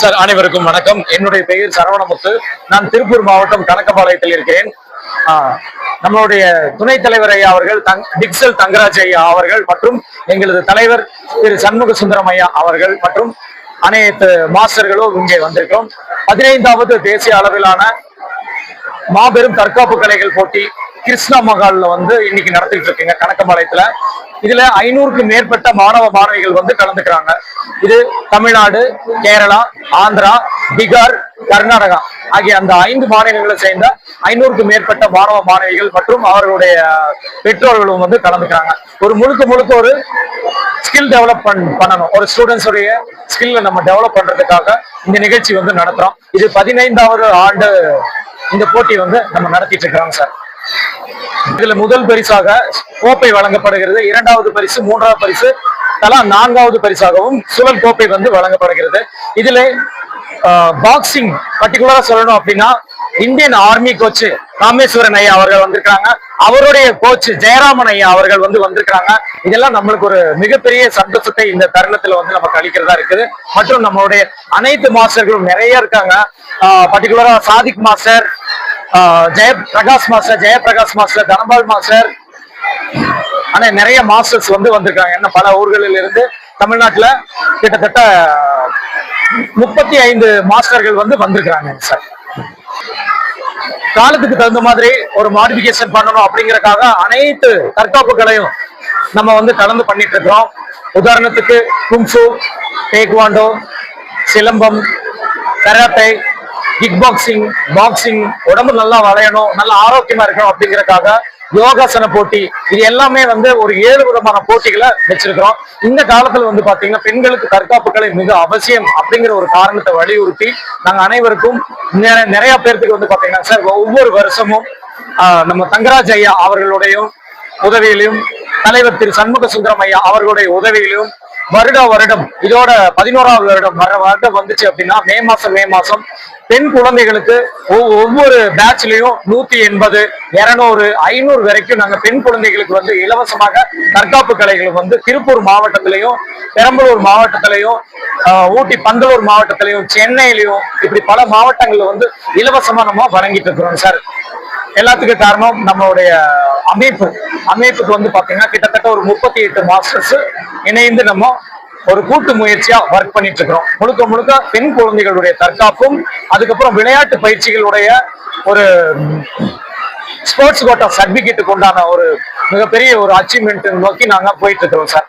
Sir அனைவருக்கும் வணக்கம். என்னுடைய பெயர் சரவணமுத்து. நான் திருப்பூர் மாவட்டம் கணக்கபாளையத்தில் இருக்கிறேன் நம்மளுடைய துணைத் தலைவர் ஐயா அவர்கள் தங் டிக்சல் தங்கராஜ் ஐயா அவர்கள் மற்றும் எங்களது தலைவர் திரு சண்முக சுந்தரம் ஐயா அவர்கள் மற்றும் அனைத்து மாஸ்டர்களும் இங்கே வந்திருக்கிறோம். பதினைந்தாவது தேசிய அளவிலான மாபெரும் தற்காப்பு கலைகள் போட்டி கிருஷ்ணா மகால்ல வந்து இன்னைக்கு நடத்திட்டு இருக்குங்க கணக்கம்பாளையத்துல இதுல ஐநூறுக்கு மேற்பட்ட மாணவ மாணவிகள் வந்து கலந்துக்கிறாங்க. இது தமிழ்நாடு கேரளா ஆந்திரா பீகார் கர்நாடகா ஆகிய அந்த ஐந்து மாநிலங்களை சேர்ந்த ஐநூறுக்கு மேற்பட்ட மாணவ மாணவிகள் மற்றும் அவர்களுடைய பெற்றோர்களும் வந்து கலந்துக்கிறாங்க. ஒரு முழுக்க முழுக்க ஒரு ஸ்கில் டெவலப் பண்ணணும். ஒரு ஸ்டூடெண்ட்ஸுடைய ஸ்கில்ல நம்ம டெவலப் பண்றதுக்காக இந்த நிகழ்ச்சி வந்து நடத்துறோம். இது பதினைந்தாவது ஆண்டு இந்த போட்டி வந்து நம்ம நடத்திட்டு இருக்கிறோம் சார். இதுல முதல் பரிசாக கோப்பை வழங்கப்படுகிறது. இரண்டாவது பரிசு மூன்றாவது பரிசு தலா நான்காவது பரிசாகவும் சுழல் கோப்பை வந்து வழங்கப்படுகிறது. இதுல பாக்ஸிங் பர்டிகுலரா சொல்லணும் அப்படின்னா இந்தியன் ஆர்மி கோச் ராமேஸ்வரன் ஐயா அவர்கள் வந்திருக்காங்க அவருடைய கோச் ஜெயராமன் ஐயா அவர்கள் வந்து வந்திருக்காங்க இதெல்லாம் நம்மளுக்கு ஒரு மிகப்பெரிய சந்தோஷத்தை இந்த தருணத்துல வந்து நமக்கு அளிக்கிறதா இருக்குது. மற்றும் நம்மளுடைய அனைத்து மாஸ்டர்களும் நிறைய இருக்காங்க. பர்டிகுலரா Sadiq master Jaya Prakash master Jayaprakash master Dhanapal master. ஆனா நிறைய மாஸ்டர்ஸ் வந்து வந்திருக்காங்க. என்ன பல ஊர்களில் இருந்து தமிழ்நாட்டுல கிட்டத்தட்ட முப்பத்தி ஐந்து மாஸ்டர்கள் வந்து வந்திருக்கிறாங்க சார் காலத்துக்கு தகுந்த மாதிரி ஒரு மாடிபிகேஷன் பண்ணணும் அப்படிங்கறக்காக அனைத்து தற்காப்புகளையும் நம்ம வந்து கலந்து பண்ணிட்டு இருக்கிறோம் உதாரணத்துக்கு kung fu taekwondo silambam karate kick boxing boxing உடம்பு நல்லா வளையணும் நல்லா ஆரோக்கியமா இருக்கணும் அப்படிங்கறக்காக யோகாசன போட்டி இது எல்லாமே வந்து ஒரு ஏழு விதமான போட்டிகளை வச்சிருக்கிறோம். இந்த காலத்துல வந்து பாத்தீங்கன்னா பெண்களுக்கு தற்காப்புகளை மிக அவசியம் அப்படிங்கிற ஒரு காரணத்தை வலியுறுத்தி நாங்க அனைவருக்கும் நிறைய பேர்த்துக்கு வந்து பாத்தீங்கன்னா சார் ஒவ்வொரு வருஷமும் நம்ம தங்கராஜ் ஐயா அவர்களுடைய உதவியிலையும் தலைவர் திரு சண்முக சுந்தரம் ஐயா அவர்களுடைய உதவியிலும் வருட வருடம் இதோட பதினோராவது வருடம் வர வருடம் வந்துச்சு அப்படின்னா மே மாசம் மே மாசம் பெண் குழந்தைகளுக்கு ஒவ்வொரு பேட்ச்லயும் நூத்தி எண்பது இருநூறு ஐநூறு வரைக்கும் நாங்க பெண் குழந்தைகளுக்கு வந்து இலவசமாக தற்காப்பு கலைகள் வந்து திருப்பூர் மாவட்டத்திலையும் பெரம்பலூர் மாவட்டத்திலையும் ஊட்டி பந்தலூர் மாவட்டத்திலையும் சென்னையிலையும் இப்படி பல மாவட்டங்கள்ல வந்து இலவசமா நம்ம வழங்கிட்டு இருக்கிறோம் சார். எல்லாத்துக்கும் காரணம் நம்மளுடைய அமைப்பு அமைப்புக்கு வந்து பாத்தீங்கன்னா கிட்டத்தட்ட ஒரு முப்பத்தி எட்டு மாஸ்டர்ஸ் இணைந்து நம்ம ஒரு கூட்டு முயற்சியா ஒர்க் பண்ணிட்டு இருக்கிறோம் முழுக்க முழுக்க பெண் குழந்தைகளுடைய தற்காப்பும் அதுக்கப்புறம் விளையாட்டு பயிற்சிகளுடைய ஒரு ஸ்போர்ட்ஸ் கோட்டா சர்டிபிகேட்டுக்கு உண்டான ஒரு மிகப்பெரிய ஒரு அச்சீவ்மெண்ட் நோக்கி நாங்க போயிட்டு இருக்கிறோம் சார்